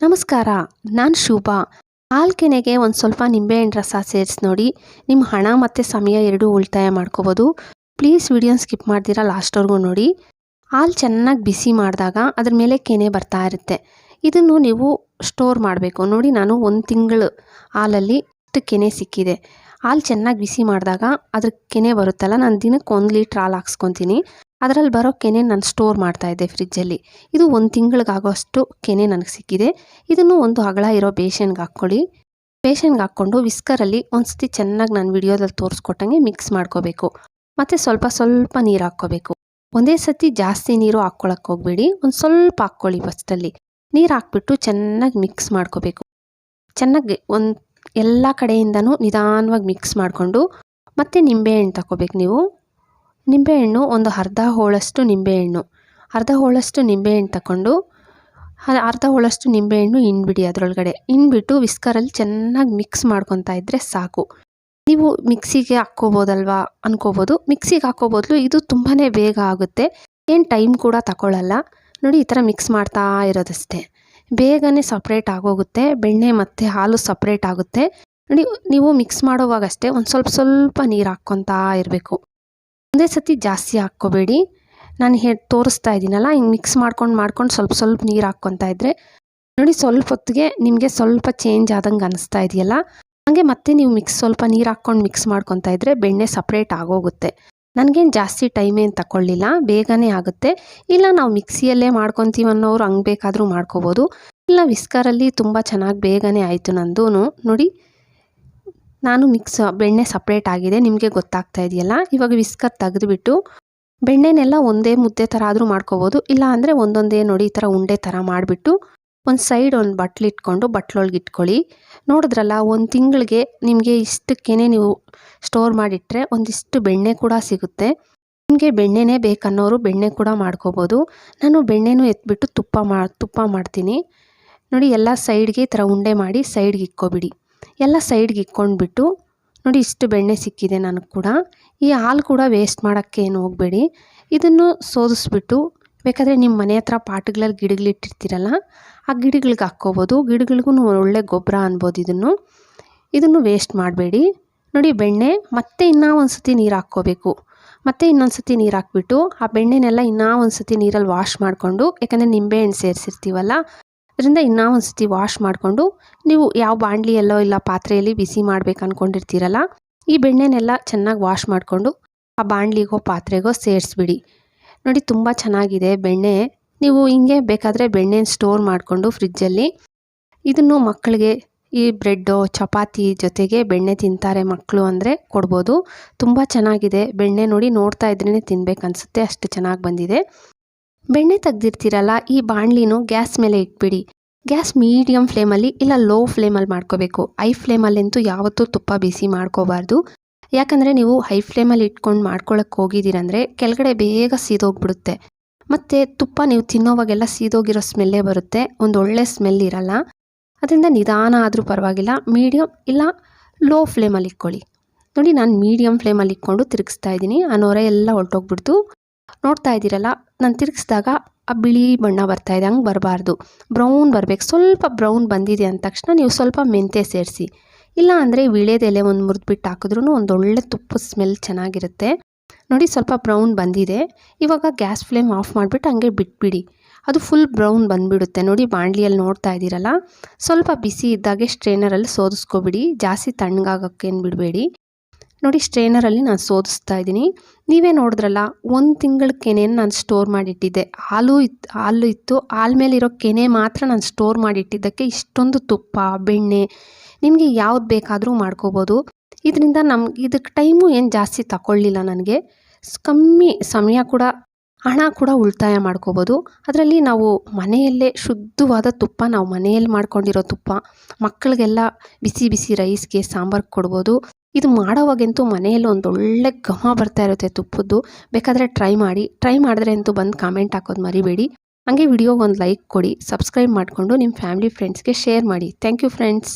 ನಮಸ್ಕಾರ, ನಾನು ಶುಭ. ಹಾಲ್ಕೆನೆಗೆ ಒಂದು ಸ್ವಲ್ಪ ನಿಂಬೆಹಣ್ಣು ರಸ ಸೇರಿಸಿ ನೋಡಿ. ನಿಮ್ಮ ಹಣ ಮತ್ತು ಸಮಯ ಎರಡೂ ಉಳಿತಾಯ ಮಾಡ್ಕೋಬೋದು. ಪ್ಲೀಸ್ ವಿಡಿಯೋನ ಸ್ಕಿಪ್ ಮಾಡ್ದಿರಾ ಲಾಸ್ಟ್ವರೆಗೂ ನೋಡಿ. ಹಾಲು ಚೆನ್ನಾಗಿ ಬಿಸಿ ಮಾಡಿದಾಗ ಅದ್ರ ಮೇಲೆ ಕೆನೆ ಬರ್ತಾ ಇರುತ್ತೆ. ಇದನ್ನು ನೀವು ಸ್ಟೋರ್ ಮಾಡಬೇಕು. ನೋಡಿ ನಾನು ಒಂದು ತಿಂಗಳು ಹಾಲಲ್ಲಿ ಇಷ್ಟು ಕೆನೆ ಸಿಕ್ಕಿದೆ. ಹಾಲು ಚೆನ್ನಾಗಿ ಬಿಸಿ ಮಾಡಿದಾಗ ಅದ್ರ ಕೆನೆ ಬರುತ್ತಲ್ಲ, ನಾನು ದಿನಕ್ಕೆ ಒಂದು ಲೀಟ್ರ್ ಹಾಲು ಹಾಕ್ಸ್ಕೊತೀನಿ. ಅದರಲ್ಲಿ ಬರೋ ಕೆನೆ ನಾನು ಸ್ಟೋರ್ ಮಾಡ್ತಾಯಿದ್ದೆ ಫ್ರಿಜ್ಜಲ್ಲಿ ಇದು ಒಂದು ತಿಂಗಳಿಗಾಗೋಷ್ಟು ಕೆನೆ ನನಗೆ ಸಿಕ್ಕಿದೆ. ಇದನ್ನು ಒಂದು ಅಗಲ ಇರೋ ಬೇಷನ್ಗೆ ಹಾಕ್ಕೊಳ್ಳಿ. ಬೇಷನ್ಗೆ ಹಾಕ್ಕೊಂಡು ವಿಸ್ಕರಲ್ಲಿ ಒಂದು ಸತಿ ಚೆನ್ನಾಗಿ ನಾನು ವಿಡಿಯೋದಲ್ಲಿ ತೋರಿಸ್ಕೊಟ್ಟಂಗೆ ಮಿಕ್ಸ್ ಮಾಡ್ಕೋಬೇಕು. ಮತ್ತು ಸ್ವಲ್ಪ ಸ್ವಲ್ಪ ನೀರು ಹಾಕ್ಕೋಬೇಕು. ಒಂದೇ ಸತಿ ಜಾಸ್ತಿ ನೀರು ಹಾಕ್ಕೊಳಕ್ಕೆ ಹೋಗಬೇಡಿ. ಒಂದು ಸ್ವಲ್ಪ ಹಾಕ್ಕೊಳ್ಳಿ ಫಸ್ಟಲ್ಲಿ ನೀರು ಹಾಕ್ಬಿಟ್ಟು ಚೆನ್ನಾಗಿ ಮಿಕ್ಸ್ ಮಾಡ್ಕೋಬೇಕು. ಚೆನ್ನಾಗಿ ಒಂದು ಎಲ್ಲ ಕಡೆಯಿಂದನೂ ನಿಧಾನವಾಗಿ ಮಿಕ್ಸ್ ಮಾಡಿಕೊಂಡು ಮತ್ತು ನಿಂಬೆಹಣ್ಣು ತಗೋಬೇಕು ನೀವು. ನಿಂಬೆಹಣ್ಣು ಒಂದು ಅರ್ಧ ಹೋಳಷ್ಟು ನಿಂಬೆಹಣ್ಣು. ಅರ್ಧ ಹೋಳಷ್ಟು ನಿಂಬೆಹಣ್ಣು ತಗೊಂಡು ಅರ್ಧ ಹೋಳಷ್ಟು ನಿಂಬೆಹಣ್ಣು ಇನ್ಬಿಡಿ ಅದರೊಳಗಡೆ. ಇನ್ಬಿಟ್ಟು ವಿಸ್ಕರಲ್ಲಿ ಚೆನ್ನಾಗಿ ಮಿಕ್ಸ್ ಮಾಡ್ಕೊತಾ ಇದ್ದರೆ ಸಾಕು. ನೀವು ಮಿಕ್ಸಿಗೆ ಹಾಕ್ಕೋಬೋದಲ್ವಾ ಅನ್ಕೋಬೋದು. ಮಿಕ್ಸಿಗೆ ಹಾಕೋ ಬದಲು ಇದು ತುಂಬಾ ಬೇಗ ಆಗುತ್ತೆ. ಏನು ಟೈಮ್ ಕೂಡ ತಗೊಳ್ಳಲ್ಲ ನೋಡಿ ಈ ಥರ ಮಿಕ್ಸ್ ಮಾಡ್ತಾ ಇರೋದಷ್ಟೇ. ಬೇಗನೆ ಸಪ್ರೇಟ್ ಆಗೋಗುತ್ತೆ. ಬೆಣ್ಣೆ ಮತ್ತು ಹಾಲು ಸಪ್ರೇಟ್ ಆಗುತ್ತೆ. ನೋಡಿ, ನೀವು ಮಿಕ್ಸ್ ಮಾಡೋವಾಗಷ್ಟೇ ಒಂದು ಸ್ವಲ್ಪ ಸ್ವಲ್ಪ ನೀರು ಹಾಕ್ಕೊತಾ ಇರಬೇಕು. ಒಂದೇ ಸತಿ ಜಾಸ್ತಿ ಹಾಕ್ಕೋಬೇಡಿ. ನಾನು ಹೇ, ತೋರಿಸ್ತಾ ಇದ್ದೀನಲ್ಲ ಹಿಂಗೆ ಮಿಕ್ಸ್ ಮಾಡ್ಕೊಂಡು ಮಾಡ್ಕೊಂಡು ಸ್ವಲ್ಪ ಸ್ವಲ್ಪ ನೀರು ಹಾಕ್ಕೊತಾ ಇದ್ದರೆ ನೋಡಿ ಸ್ವಲ್ಪ ಹೊತ್ತಿಗೆ ನಿಮಗೆ ಸ್ವಲ್ಪ ಚೇಂಜ್ ಆದಂಗೆ ಅನಿಸ್ತಾ ಇದೆಯಲ್ಲ? ಹಾಗೆ ಮತ್ತೆ ನೀವು ಮಿಕ್ಸ್ ಸ್ವಲ್ಪ ನೀರು ಹಾಕ್ಕೊಂಡು ಮಿಕ್ಸ್ ಮಾಡ್ಕೊತಾ ಇದ್ದರೆ ಬೆಣ್ಣೆ ಸಪ್ರೇಟ್ ಆಗೋಗುತ್ತೆ. ನನಗೇನು ಜಾಸ್ತಿ ಟೈಮ್ ಏನು ತಗೊಳ್ಳಿಲ್ಲ ಬೇಗನೆ ಆಗುತ್ತೆ. ಇಲ್ಲ ನಾವು ಮಿಕ್ಸಿಯಲ್ಲೇ ಮಾಡ್ಕೊತೀವಿ ಅನ್ನೋರು ಹಂಗೆ ಬೇಕಾದರೂ ಮಾಡ್ಕೋಬೋದು. ಇಲ್ಲ ವಿಸ್ಕರಲ್ಲಿ ತುಂಬ ಚೆನ್ನಾಗಿ ಬೇಗನೆ ಆಯಿತು ನಂದು ನೋಡಿ. ನಾನು ಮಿಕ್ಸ್ ಬೆಣ್ಣೆ ಸಪ್ರೇಟ್ ಆಗಿದೆ, ನಿಮಗೆ ಗೊತ್ತಾಗ್ತಾ ಇದೆಯಲ್ಲ? ಇವಾಗ ವಿಸ್ಕರ್ ತೆಗೆದುಬಿಟ್ಟು ಬೆಣ್ಣೆನೆಲ್ಲ ಒಂದೇ ಮುದ್ದೆ ಥರ ಆದರೂ ಮಾಡ್ಕೋಬೋದು. ಇಲ್ಲ ಅಂದರೆ ಒಂದೊಂದೇ ನೋಡಿ ಈ ಥರ ಉಂಡೆ ಥರ ಮಾಡಿಬಿಟ್ಟು ಒಂದು ಸೈಡ್ ಒಂದು ಬಟ್ಲಿಟ್ಕೊಂಡು ಬಟ್ಲೊಳಗೆ ಇಟ್ಕೊಳ್ಳಿ. ನೋಡಿದ್ರಲ್ಲ, ಒಂದು ತಿಂಗಳಿಗೆ ನಿಮಗೆ ಇಷ್ಟಕ್ಕೇ ನೀವು ಸ್ಟೋರ್ ಮಾಡಿಟ್ರೆ ಒಂದಿಷ್ಟು ಬೆಣ್ಣೆ ಕೂಡ ಸಿಗುತ್ತೆ. ನಿಮಗೆ ಬೆಣ್ಣೆನೇ ಬೇಕನ್ನೋರು ಬೆಣ್ಣೆ ಕೂಡ ಮಾಡ್ಕೋಬೋದು. ನಾನು ಬೆಣ್ಣೆನೂ ಎತ್ಬಿಟ್ಟು ತುಪ್ಪ ಮಾ, ತುಪ್ಪ ಮಾಡ್ತೀನಿ. ನೋಡಿ, ಎಲ್ಲ ಸೈಡ್ಗೆ ಈ ಥರ ಉಂಡೆ ಮಾಡಿ ಸೈಡ್ಗೆ ಇಕ್ಕೊಬಿಡಿ ಎಲ್ಲ ಸೈಡ್ಗೆ ಇಕ್ಕೊಂಡ್ಬಿಟ್ಟು ನೋಡಿ ಇಷ್ಟು ಬೆಣ್ಣೆ ಸಿಕ್ಕಿದೆ ನನಗೆ ಕೂಡ. ಈ ಹಾಲು ಕೂಡ ವೇಸ್ಟ್ ಮಾಡೋಕ್ಕೆ ಏನು ಹೋಗಬೇಡಿ. ಇದನ್ನು ಸೋದಿಸ್ಬಿಟ್ಟು ಬೇಕಾದರೆ ನಿಮ್ಮ ಮನೆ ಹತ್ರ ಪಾಟ್ಗಳಲ್ಲಿ ಗಿಡಗಳಿಟ್ಟಿರ್ತೀರಲ್ಲ ಆ ಗಿಡಗಳಿಗೆ ಹಾಕ್ಕೋಬೋದು. ಗಿಡಗಳಿಗೂ ಒಳ್ಳೆ ಗೊಬ್ಬರ ಅನ್ಬೋದು ಇದನ್ನು. ಇದನ್ನು ವೇಸ್ಟ್ ಮಾಡಬೇಡಿ. ನೋಡಿ ಬೆಣ್ಣೆ, ಮತ್ತೆ ಇನ್ನೂ ಒಂದು ಸತಿ ನೀರು ಹಾಕ್ಕೋಬೇಕು. ಮತ್ತೆ ಇನ್ನೊಂದು ಸತಿ ನೀರು ಹಾಕ್ಬಿಟ್ಟು ಆ ಬೆಣ್ಣೆನೆಲ್ಲ ಇನ್ನೂ ಒಂದು ಸತಿ ನೀರಲ್ಲಿ ವಾಶ್ ಮಾಡಿಕೊಂಡು, ಯಾಕಂದರೆ ನಿಂಬೆಹಣ್ಣು ಸೇರಿಸಿರ್ತೀವಲ್ಲ ಅದರಿಂದ ಇನ್ನೂ ಒಂದು ಸತಿ ವಾಶ್ ಮಾಡಿಕೊಂಡು ನೀವು ಯಾವ ಬಾಣಲಿಯಲ್ಲೋ ಇಲ್ಲ ಪಾತ್ರೆಯಲ್ಲಿ ಬಿಸಿ ಮಾಡ್ಬೇಕು ಅಂದ್ಕೊಂಡಿರ್ತೀರಲ್ಲ ಈ ಬೆಣ್ಣೆನೆಲ್ಲ ಚೆನ್ನಾಗಿ ವಾಶ್ ಮಾಡಿಕೊಂಡು ಆ ಬಾಣಲಿಗೋ ಪಾತ್ರೆಗೋ ಸೇರಿಸ್ಬಿಡಿ. ನೋಡಿ ತುಂಬ ಚೆನ್ನಾಗಿದೆ ಬೆಣ್ಣೆ. ನೀವು ಹಿಂಗೆ ಬೇಕಾದರೆ ಬೆಣ್ಣೆನ ಸ್ಟೋರ್ ಮಾಡಿಕೊಂಡು ಫ್ರಿಜ್ಜಲ್ಲಿ ಇದನ್ನು ಮಕ್ಕಳಿಗೆ ಈ ಬ್ರೆಡ್ಡು, ಚಪಾತಿ ಜೊತೆಗೆ ಬೆಣ್ಣೆ ತಿಂತಾರೆ ಮಕ್ಕಳು ಅಂದರೆ ಕೊಡ್ಬೋದು. ತುಂಬ ಚೆನ್ನಾಗಿದೆ. ಬೆಣ್ಣೆ ನೋಡಿ ನೋಡ್ತಾ ಇದ್ರೇ ತಿನ್ಬೇಕು ಅನಿಸುತ್ತೆ ಅಷ್ಟು ಚೆನ್ನಾಗಿ ಬಂದಿದೆ. ಬೆಣ್ಣೆ ತೆಗ್ದಿರ್ತೀರಲ್ಲ, ಈ ಬಾಣಲಿನೂ ಗ್ಯಾಸ್ ಮೇಲೆ ಇಟ್ಬಿಡಿ. ಗ್ಯಾಸ್ ಮೀಡಿಯಮ್ ಫ್ಲೇಮಲ್ಲಿ ಇಲ್ಲ ಲೋ ಫ್ಲೇಮಲ್ಲಿ ಮಾಡ್ಕೋಬೇಕು. ಐ ಫ್ಲೇಮಲ್ಲಂತೂ ಯಾವತ್ತೂ ತುಪ್ಪ ಬಿಸಿ ಮಾಡ್ಕೋಬಾರ್ದು. ಯಾಕಂದರೆ ನೀವು ಹೈ ಫ್ಲೇಮಲ್ಲಿ ಇಟ್ಕೊಂಡು ಮಾಡ್ಕೊಳಕ್ಕೆ ಹೋಗಿದ್ದೀರಂದರೆ ಕೆಳಗಡೆ ಬೇಗ ಸೀದೋಗ್ಬಿಡುತ್ತೆ. ಮತ್ತು ತುಪ್ಪ ನೀವು ತಿನ್ನೋವಾಗೆಲ್ಲ ಸೀದೋಗಿರೋ ಸ್ಮೆಲ್ಲೇ ಬರುತ್ತೆ. ಒಂದು ಒಳ್ಳೆ ಸ್ಮೆಲ್ ಇರಲ್ಲ. ಅದರಿಂದ ನಿಧಾನ ಆದರೂ ಪರವಾಗಿಲ್ಲ. ಮೀಡಿಯಮ್ ಇಲ್ಲ ಲೋ ಫ್ಲೇಮಲ್ಲಿ ಇಟ್ಕೊಳ್ಳಿ. ನೋಡಿ, ನಾನು ಮೀಡಿಯಮ್ ಫ್ಲೇಮಲ್ಲಿ ಇಕ್ಕೊಂಡು ತಿರುಗಿಸ್ತಾ ಇದ್ದೀನಿ. ಆ ನೊರೆ ಎಲ್ಲ ಹೊರ್ಟೋಗ್ಬಿಡ್ತು. ನೋಡ್ತಾ ಇದ್ದೀರಲ್ಲ, ನಾನು ತಿರುಗಿಸಿದಾಗ ಆ ಬಿಳಿ ಬಣ್ಣ ಬರ್ತಾ ಇದೆ, ಹಂಗೆ ಬರಬಾರ್ದು. ಬ್ರೌನ್ ಬರಬೇಕು. ಸ್ವಲ್ಪ ಬ್ರೌನ್ ಬಂದಿದೆ ಅಂದ ತಕ್ಷಣ ನೀವು ಸ್ವಲ್ಪ ಮೆಂತ್ಯ ಸೇರಿಸಿ. ಇಲ್ಲ ಅಂದರೆ ವಿಳೆದೆಲೆ ಒಂದು ಮುರಿದ್ಬಿಟ್ಟು ಹಾಕಿದ್ರೂ ಒಳ್ಳೆ ತುಪ್ಪದ ಸ್ಮೆಲ್ ಚೆನ್ನಾಗಿರುತ್ತೆ. ನೋಡಿ ಸ್ವಲ್ಪ ಬ್ರೌನ್ ಬಂದಿದೆ. ಇವಾಗ ಗ್ಯಾಸ್ ಫ್ಲೇಮ್ ಆಫ್ ಮಾಡಿಬಿಟ್ಟು ಹಂಗೆ ಬಿಟ್ಬಿಡಿ. ಅದು ಫುಲ್ ಬ್ರೌನ್ ಬಂದುಬಿಡುತ್ತೆ. ನೋಡಿ ಬಾಂಡ್ಲಿಯಲ್ಲಿ ನೋಡ್ತಾ ಇದ್ದೀರಲ್ಲ, ಸ್ವಲ್ಪ ಬಿಸಿ ಇದ್ದಾಗೆ ಸ್ಟ್ರೈನರಲ್ಲಿ ಸೋದಿಸ್ಕೊಬಿಡಿ. ಜಾಸ್ತಿ ತಣ್ಣಗಾಗೋಕ್ಕೇನು ಬಿಡಬೇಡಿ. ನೋಡಿ, ಸ್ಟ್ರೇನರಲ್ಲಿ ನಾನು ಸೋದಿಸ್ತಾ ಇದ್ದೀನಿ. ನೀವೇ ನೋಡಿದ್ರಲ್ಲ, ಒಂದು ತಿಂಗಳ ಕೆನೆಯನ್ನು ನಾನು ಸ್ಟೋರ್ ಮಾಡಿಟ್ಟಿದ್ದೆ. ಹಾಲು ಇತ್ತು ಹಾಲು ಇತ್ತು. ಹಾಲು ಮೇಲಿರೋ ಕೆನೆ ಮಾತ್ರ ನಾನು ಸ್ಟೋರ್ ಮಾಡಿಟ್ಟಿದ್ದಕ್ಕೆ ಇಷ್ಟೊಂದು ತುಪ್ಪ, ಬೆಣ್ಣೆ, ನಿಮಗೆ ಯಾವ್ದು ಬೇಕಾದರೂ ಮಾಡ್ಕೋಬೋದು. ಇದರಿಂದ ನಮ್ಗೆ ಇದಕ್ಕೆ ಟೈಮು ಏನು ಜಾಸ್ತಿ ತಗೊಳ್ಳಿಲ್ಲ ನನಗೆ. ಕಮ್ಮಿ ಸಮಯ ಕೂಡ, ಹಣ ಕೂಡ ಉಳಿತಾಯ ಮಾಡ್ಕೋಬೋದು. ಅದರಲ್ಲಿ ನಾವು ಮನೆಯಲ್ಲೇ ಶುದ್ಧವಾದ ತುಪ್ಪ, ನಾವು ಮನೆಯಲ್ಲಿ ಮಾಡ್ಕೊಂಡಿರೋ ತುಪ್ಪ, ಮಕ್ಕಳಿಗೆಲ್ಲ ಬಿಸಿ ಬಿಸಿ ರೈಸ್ಗೆ ಸಾಂಬಾರು ಕೊಡ್ಬೋದು. ಇದು ಮಾಡೋವಾಗಂತೂ ಮನೆಯಲ್ಲೂ ಒಂದು ಒಳ್ಳೆ ಘಮ ಬರ್ತಾ ಇರುತ್ತೆ ತುಪ್ಪದ್ದು. ಬೇಕಾದರೆ ಟ್ರೈ ಮಾಡಿ. ಟ್ರೈ ಮಾಡಿದ್ರೆ ಅಂತೂ ಬಂದು ಕಾಮೆಂಟ್ ಹಾಕೋದು ಮರಿಬೇಡಿ. ಹಾಗೆ ವಿಡಿಯೋಗೆ ಒಂದು ಲೈಕ್ ಕೊಡಿ. ಸಬ್ಸ್ಕ್ರೈಬ್ ಮಾಡಿಕೊಂಡು ನಿಮ್ಮ ಫ್ಯಾಮಿಲಿ ಫ್ರೆಂಡ್ಸ್ಗೆ ಶೇರ್ ಮಾಡಿ. Thank you friends